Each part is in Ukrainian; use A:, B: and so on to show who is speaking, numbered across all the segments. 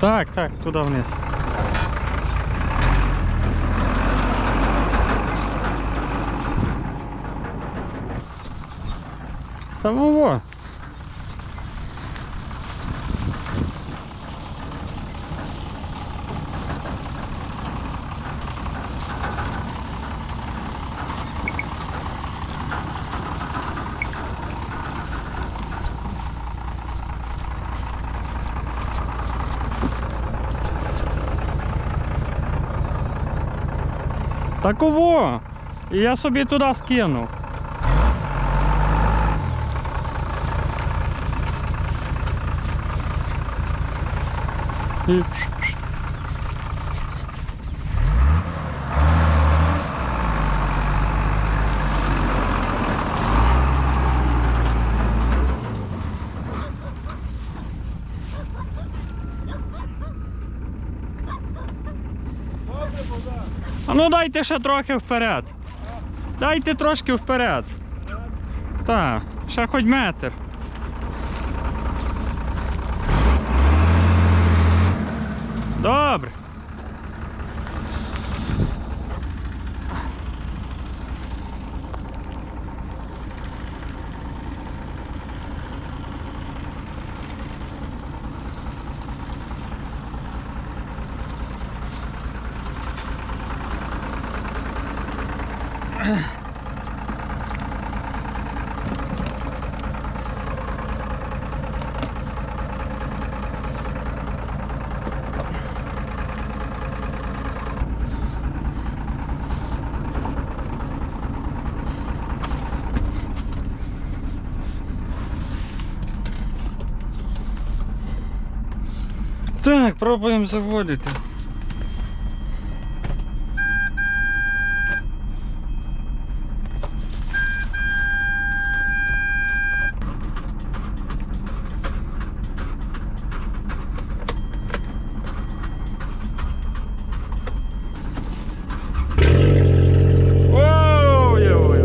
A: Так, так, туди вниз. Та во. Та кого? І я собі туди скину. І... А ну дайте ще трохи вперед. Дайте трошки вперед. Так, ще хоч метр. Добре. Так, пробуємо заводити. Ой-ой-ой.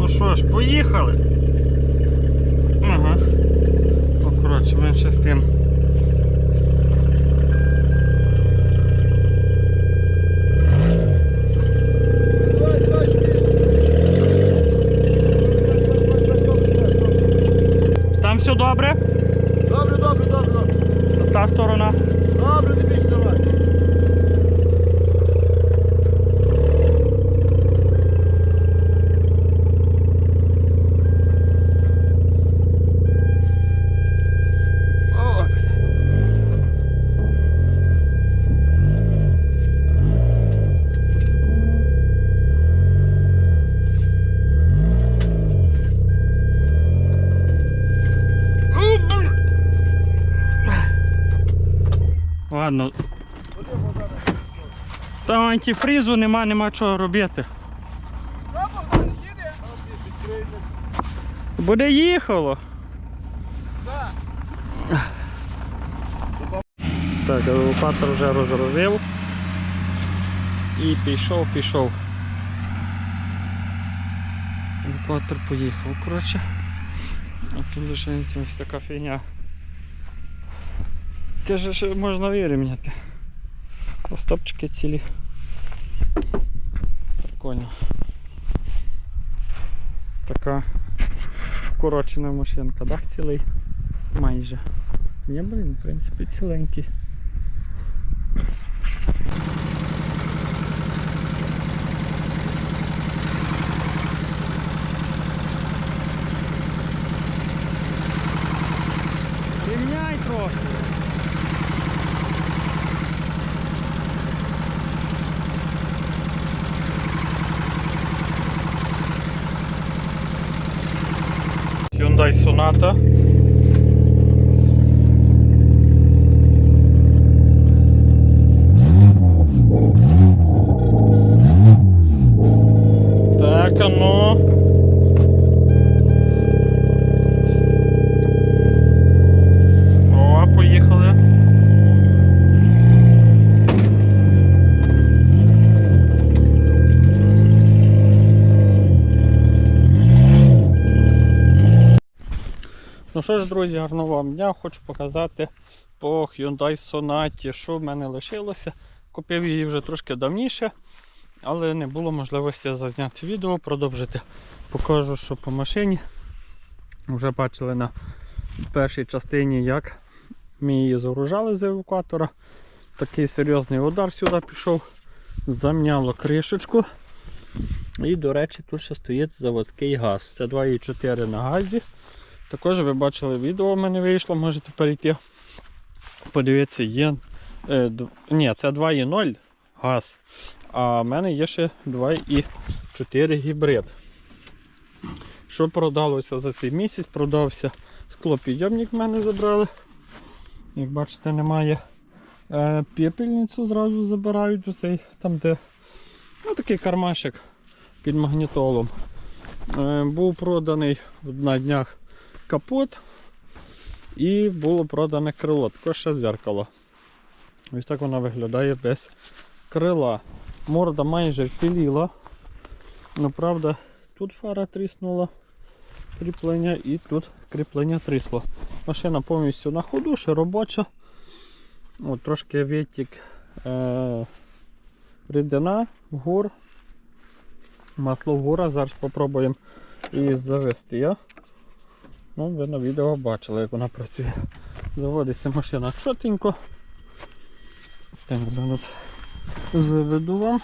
A: Ну що ж, поїхали. Ага. Ну, коротше, менше з тим. Там все добре?
B: Добре, добре, добре, добре.
A: Та сторона.
B: Добре, не
A: Ладно. Там антифрізу нема, нема чого робити. Буде їхало. Так, евакуатор вже розгрузив. І пішов, пішов. Евакуатор поїхав, коротше. А тут лишається ось така фігня. Каже, що можна вирівняти. Остопчики цілі. Прикольно. Така вкорочена машинка, дах цілий майже. Ні, блін, в принципі, ціленький. Що ж, друзі, гарного вам дня. Хочу показати по Hyundai Sonata, що в мене лишилося. Купив її вже трошки давніше, але не було можливості зазняти відео, продовжити. Покажу, що по машині. Вже бачили на першій частині, як ми її загружали з евакуатора. Такий серйозний удар сюди пішов, замняло кришечку. І, до речі, тут ще стоїть заводський газ. Це 2,4 на газі. Також ви бачили відео в мене вийшло, можете перейти. Подивіться, є. Е, д- ні, це 2,0 газ. А в мене є ще 2,4 гібрид. Що продалося за цей місяць? Продався склопідйомник в мене забрали. Як бачите, немає. Е, пепельницю зразу забирають оцей, там де ну, такий кармашик під магнітолом. Е, був проданий на днях капот і було продане крило, також ще зеркало. Ось так вона виглядає без крила. Морда майже вціліла. Ну, правда, тут фара тріснула кріплення і тут кріплення трісло. Машина повністю на ходу, ще робоча. От, трошки відтік е- рідина, гур. Масло в гура. Зараз спробуємо її завести. Я. Ну, ви на відео бачили, як вона працює. Заводиться машина чотенько. Так, зараз заведу вам.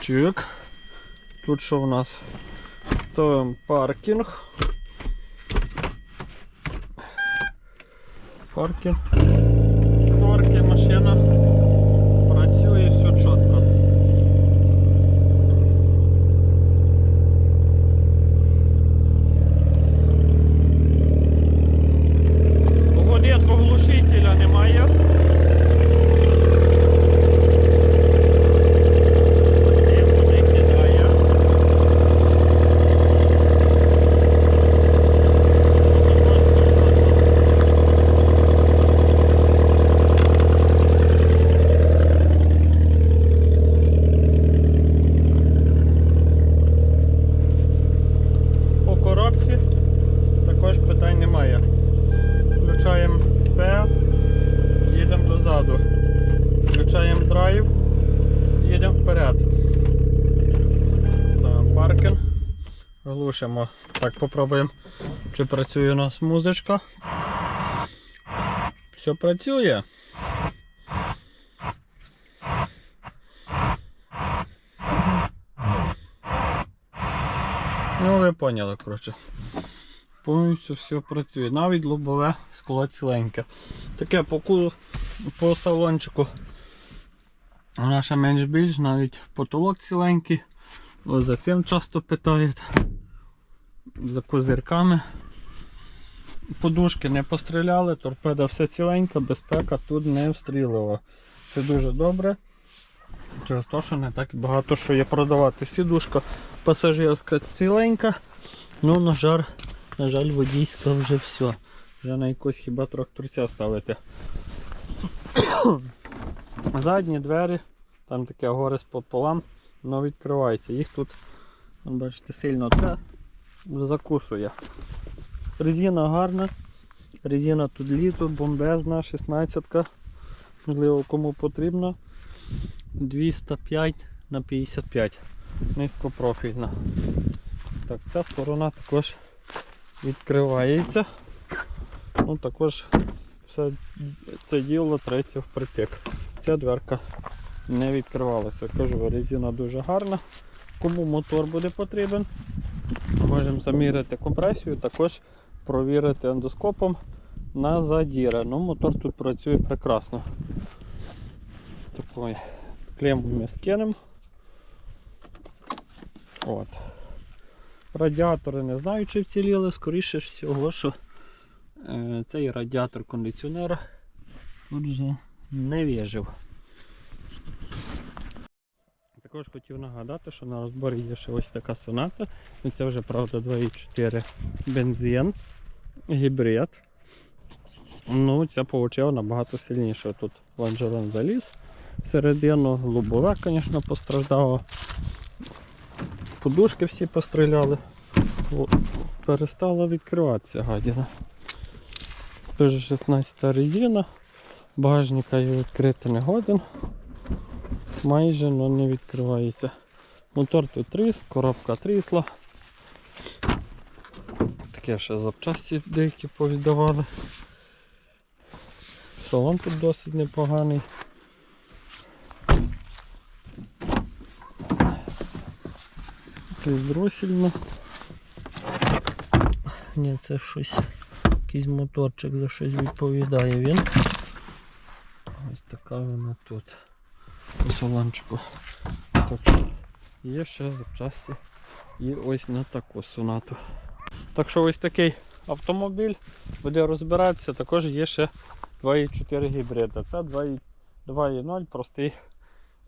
A: Чик. Тут що в нас? Ставимо паркінг. Паркінг. Парки, машина. Працює все чітко. Годинку глушителя немає. Ніхто не кидає. По коробці також питань немає. Включаємо П, їдемо дозаду. Включаємо драйв, їдемо вперед. Так, паркінг. Глушимо. Так, попробуємо, чи працює у нас музичка. Все працює. Ну, ви поняли, коротше. Повністю все працює. Навіть лобове скло ціленьке. Таке по, по салончику. Ще менш більш, навіть потолок ціленький. Ось за цим часто питають. За козирками. Подушки не постріляли, торпеда все ціленька, безпека тут не встрілила. Це дуже добре. Через те, що не так багато що є продавати. Сідушка пасажирська ціленька. Ну, на жаль, на жаль, водійська вже все. Вже на якось хіба тракторця ставити. Задні двері, там таке горе з пополам, воно відкривається. Їх тут, бачите, сильно те закусує. Резина гарна. Резина тут літо, бомбезна, 16 можливо кому потрібно. 205 на 55 низькопрофільна. Так, ця сторона також відкривається. Ну, також все це діло треться впритик. Ця дверка не відкривалася. Кажу, резина дуже гарна. Кому мотор буде потрібен, можемо заміряти компресію, також провірити ендоскопом на задіри. Ну, мотор тут працює прекрасно. Такої клему ми скинемо. От. Радіатори не знаю, чи вціліли, скоріше всього, що е, цей радіатор кондиціонера тут вже не вижив. Також хотів нагадати, що на розборі є ще ось така соната. Це вже правда 2,4 бензин, гібрид. Ну, ця получила набагато сильніше. Тут лонжерон заліз всередину, лобове, звісно, постраждало. Подушки всі постріляли. Перестала відкриватися гадіна. Теж 16 резина. Багажника її відкрити не годен. Майже але не відкривається. Мотор тут тріс, коробка трісла. Таке ще запчасті деякі повіддавали. Салон тут досить непоганий. Якийсь дросільно. Ні, це щось, якийсь моторчик за щось відповідає він. Ось така вона тут. По салончику. Так є ще запчасті. І ось на таку сонату. Так що ось такий автомобіль буде розбиратися. Також є ще 2,4 гібрида. Це 2,0 2,0 простий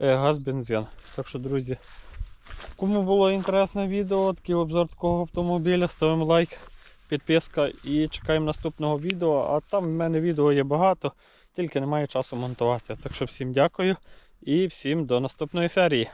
A: е, газ-бензин. Так що, друзі, кому було інтересне відео, такий обзор такого автомобіля, ставимо лайк, підписка і чекаємо наступного відео. А там в мене відео є багато, тільки немає часу монтувати. Так що всім дякую і всім до наступної серії.